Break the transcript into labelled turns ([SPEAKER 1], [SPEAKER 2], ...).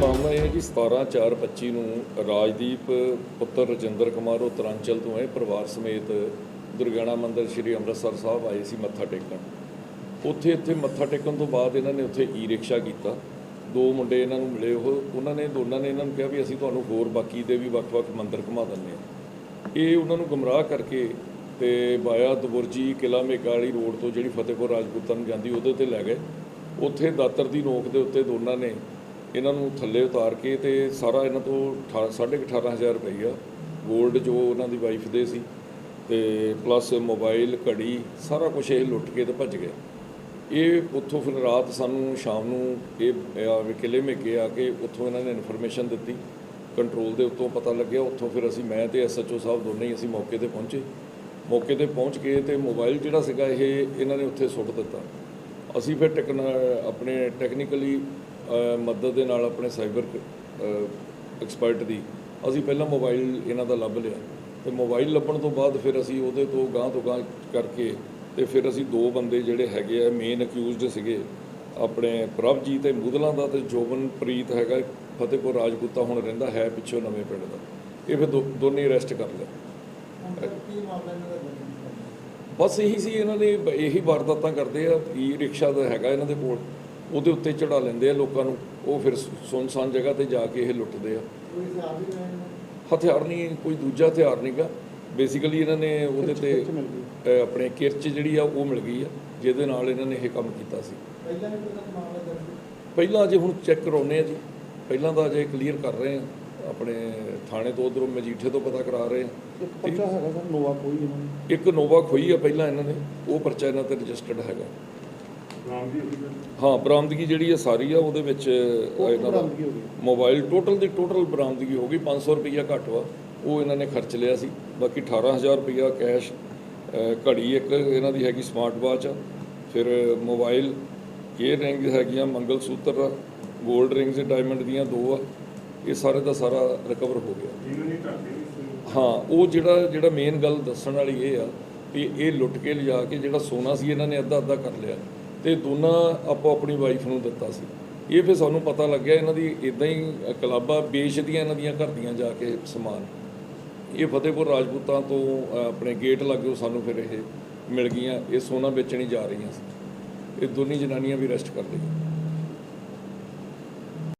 [SPEAKER 1] ਮਾਮਲਾ ਇਹ ਹੈ ਜੀ 17/4/25 ਨੂੰ ਰਾਜਦੀਪ, ਪੁੱਤਰ ਰਜਿੰਦਰ ਕੁਮਾਰ, ਉਹ ਤਰਾਂਚਲ ਤੋਂ ਹੈ ਪਰਿਵਾਰ ਸਮੇਤ ਦੁਰਗਿਆਣਾ ਮੰਦਿਰ ਸ੍ਰੀ ਅੰਮ੍ਰਿਤਸਰ ਸਾਹਿਬ ਆਏ ਸੀ ਮੱਥਾ ਟੇਕਣ। ਉੱਥੇ ਇੱਥੇ ਮੱਥਾ ਟੇਕਣ ਤੋਂ ਬਾਅਦ ਇਹਨਾਂ ਨੇ ਉੱਥੇ ਈ ਰਿਕਸ਼ਾ ਕੀਤਾ। ਦੋ ਮੁੰਡੇ ਇਹਨਾਂ ਨੂੰ ਮਿਲੇ। ਉਹ ਉਹਨਾਂ ਨੇ, ਦੋਨਾਂ ਨੇ ਇਹਨਾਂ ਨੂੰ ਕਿਹਾ ਵੀ ਅਸੀਂ ਤੁਹਾਨੂੰ ਹੋਰ ਬਾਕੀ ਦੇ ਵੀ ਵੱਖ-ਵੱਖ ਮੰਦਿਰ ਘੁਮਾ ਦਿੰਦੇ ਹਾਂ। ਇਹ ਉਹਨਾਂ ਨੂੰ ਗੁੰਮਰਾਹ ਕਰਕੇ ਤੇ ਬਾਇਆ ਦਬੁਰਜੀ ਕਿਲਾ ਮੇਕਾਲੀ ਰੋਡ ਤੋਂ ਜਿਹੜੀ ਫਤਿਹਪੁਰ ਰਾਜਪੂਤਾਂ ਨੂੰ ਜਾਂਦੀ, ਉਹਦੇ ਤੇ ਲੈ ਗਏ। ਉੱਥੇ ਦਾਤਰ ਦੀ ਨੋਕ ਦੇ ਉੱਤੇ ਦੋਨਾਂ ਨੇ ਇਹਨਾਂ ਨੂੰ ਥੱਲੇ ਉਤਾਰ ਕੇ ਤੇ ਸਾਰਾ ਇਹਨਾਂ ਤੋਂ 18500 ਰੁਪਈਆ 골ਡ ਜੋ ਉਹਨਾਂ ਦੀ ਵਾਈਫ ਦੇ ਸੀ ਤੇ ਪਲੱਸ ਮੋਬਾਈਲ ਘੜੀ, ਸਾਰਾ ਕੁਝ ਇਹ ਲੁੱਟ ਕੇ ਤੇ ਭੱਜ ਗਿਆ ਇਹ ਉੱਥੋਂ ਫਿਰ ਰਾਤ ਸਾਨੂੰ ਸ਼ਾਮ ਨੂੰ ਇਹ ਆ ਵੀ ਕਿਲੇ ਮੇਗੇ ਆ ਕੇ ਉੱਥੋਂ ਇਹਨਾਂ ਨੇ ਇਨਫੋਰਮੇਸ਼ਨ ਦਿੱਤੀ। ਕੰਟਰੋਲ ਦੇ ਉੱਤੋਂ ਪਤਾ ਲੱਗਿਆ, ਉੱਥੋਂ ਫਿਰ ਅਸੀਂ ਮੈਂ ਤੇ ਐਸਐਚਓ ਸਾਹਿਬ ਦੋਨੇ ਹੀ ਅਸੀਂ ਮੌਕੇ ਤੇ ਪਹੁੰਚੇ। ਮੌਕੇ ਤੇ ਪਹੁੰਚ ਕੇ ਤੇ ਮੋਬਾਈਲ ਜਿਹੜਾ ਸੀਗਾ ਇਹ, ਇਹਨਾਂ ਨੇ ਉੱਥੇ ਸੁੱਟ ਦਿੱਤਾ। ਅਸੀਂ ਫਿਰ ਟੈਕਨ, ਆਪਣੇ ਟੈਕਨੀਕਲੀ ਮਦਦ ਦੇ ਨਾਲ ਆਪਣੇ ਸਾਈਬਰ ਐਕਸਪਰਟ ਦੀ ਅਸੀਂ ਪਹਿਲਾਂ ਮੋਬਾਈਲ ਇਹਨਾਂ ਦਾ ਲੱਭ ਲਿਆ। ਤੇ ਮੋਬਾਈਲ ਲੱਭਣ ਤੋਂ ਬਾਅਦ ਫਿਰ ਅਸੀਂ ਉਹਦੇ ਤੋਂ ਗਾਂਹ ਤੋਂ ਗਾਂਹ ਕਰਕੇ ਤੇ ਫਿਰ ਅਸੀਂ ਦੋ ਬੰਦੇ ਜਿਹੜੇ ਹੈਗੇ ਆ ਮੇਨ ਅਕਿਊਜ਼ਡ ਸੀਗੇ ਆਪਣੇ ਪ੍ਰਭਜੀਤ ਤੇ ਮੁਦਲਾਂ ਦਾ ਤੇ ਜੋਬਨਪ੍ਰੀਤ ਹੈਗਾ ਫਤਿਹਪੁਰ ਰਾਜਪੂਤਾ ਹੁਣ ਰਹਿੰਦਾ ਹੈ ਪਿੱਛੋਂ ਨਵੇਂ ਪਿੰਡ ਦਾ। ਇਹ ਫਿਰ ਦੋਨੇ ਅਰੈਸਟ ਕਰ
[SPEAKER 2] ਕੀਤਾ
[SPEAKER 1] ਬਸ ਇਹੀ ਸੀ ਇਹਨਾਂ ਨੇ ਇਹੀ ਵਾਰਦਾਤਾਂ ਕਰਦੇ ਆ ਈ ਰਿਕਸ਼ਾ ਦਾ ਹੈਗਾ ਇਹਨਾਂ ਦੇ ਕੋਲ। ਉਹਦੇ ਉੱਤੇ ਚੜਾ ਲੈਂਦੇ ਆ ਲੋਕਾਂ ਨੂੰ ਉਹ ਫਿਰ ਸੁੰਨਸਾਨ ਜਗ੍ਹਾ ਤੇ ਜਾ ਕੇ ਇਹ ਲੁੱਟਦੇ ਆ।
[SPEAKER 2] ਹਥਿਆਰ
[SPEAKER 1] ਨਹੀਂ ਕੋਈ ਦੂਜਾ ਹਥਿਆਰ ਨਹੀਂਗਾ ਬੇਸਿਕਲੀ ਇਹਨਾਂ ਨੇ ਉਹਦੇ ਤੇ ਆਪਣੇ ਕਿਰਚ ਜਿਹੜੀ ਆ ਉਹ ਮਿਲ ਗਈ ਆ ਜਿਹਦੇ ਨਾਲ ਇਹਨਾਂ ਨੇ ਇਹ ਕੰਮ ਕੀਤਾ ਸੀ।
[SPEAKER 2] ਪਹਿਲਾਂ
[SPEAKER 1] ਅਜੇ ਹੁਣ ਚੈੱਕ ਕਰਾਉਨੇ ਆ ਜੀ। ਪਹਿਲਾਂ ਤਾਂ ਅਜੇ ਕਲੀਅਰ ਕਰ ਰਹੇ ਆ ਆਪਣੇ ਥਾਣੇ ਤੋਂ ਉਧਰੋਂ ਮਜੀਠੇ ਤੋਂ ਪਤਾ ਕਰਾ ਰਹੇ ਆ।
[SPEAKER 3] ਇੱਕ ਪਰਚਾ ਹੈਗਾ ਸਰ ਨੋਵਾ ਕੋਈ ਇਹਨਾਂ ਨੇ?
[SPEAKER 1] ਇੱਕ ਨੋਵਾ ਖੋਈ ਆ ਪਹਿਲਾਂ ਇਹਨਾਂ ਨੇ ਉਹ ਪਰਚਾ ਇਹਨਾਂ ਤੇ ਰਜਿਸਟਰਡ ਹੈਗਾ। ਹਾਂ ਬਰਾਮਦਗੀ ਜਿਹੜੀ ਹੈ ਸਾਰੀ ਆ ਉਹਦੇ ਵਿੱਚ ਇਹਨਾਂ ਦਾ ਮੋਬਾਈਲ ਟੋਟਲ ਦੀ ਟੋਟਲ ਬਰਾਮਦਗੀ ਹੋ ਗਈ 500 ਰੁਪਈਆ ਘੱਟ ਵਾ ਉਹ ਇਹਨਾਂ ਨੇ ਖਰਚ ਲਿਆ ਸੀ। ਬਾਕੀ 18000 ਰੁਪਈਆ ਕੈਸ਼ ਘੜੀ ਇੱਕ ਇਹਨਾਂ ਦੀ ਹੈਗੀ ਸਮਾਰਟ ਵਾਚ ਆ। ਫਿਰ ਮੋਬਾਈਲ ਏਅਰ ਰਿੰਗ ਹੈਗੀਆਂ ਮੰਗਲ ਸੂਤਰ ਆ 골ਡ ਰਿੰਗਸ ਡਾਇਮੰਡ ਦੀਆਂ ਦੋ ਆ। ਇਹ ਸਾਰੇ ਦਾ ਸਾਰਾ ਰਿਕਵਰ ਹੋ ਗਿਆ। ਹਾਂ ਉਹ ਜਿਹੜਾ ਜਿਹੜਾ ਮੇਨ ਗੱਲ ਦੱਸਣ ਵਾਲੀ ਇਹ ਆ ਵੀ ਇਹ ਲੁੱਟ ਕੇ ਲਿਜਾ ਕੇ ਜਿਹੜਾ ਸੋਨਾ ਸੀ ਇਹਨਾਂ ਨੇ ਅੱਧਾ ਅੱਧਾ ਕਰ ਲਿਆ। ਤੇ ਦੋਨਾਂ ਆਪੋ ਆਪਣੀ ਵਾਈਫ ਨੂੰ ਦਿੱਤਾ ਸੀ। ਇਹ ਫਿਰ ਸਾਨੂੰ ਪਤਾ ਲੱਗਿਆ ਇਹਨਾਂ ਦੀ ਇਦਾਂ ਹੀ ਕਲਾਬਾਂ ਵੇਚਦੀਆਂ ਇਹਨਾਂ ਦੀਆਂ ਘਰ ਦੀਆਂ ਜਾ ਕੇ ਸਮਾਨ। ਇਹ ਫਤਿਹਪੁਰ ਰਾਜਪੂਤਾਂ ਤੋਂ ਆਪਣੇ ਗੇਟ ਲੱਗਿਓ ਸਾਨੂੰ ਫਿਰ ਇਹ ਮਿਲ ਗਈਆਂ। ਇਹ ਸੋਨਾ ਵੇਚਣ ਹੀ ਜਾ ਰਹੀਆਂ ਸੀ। ਇਹ ਦੋਨੀ ਜਨਾਨੀਆਂ ਵੀ ਅਰੈਸਟ ਕਰ ਲਈਆਂ।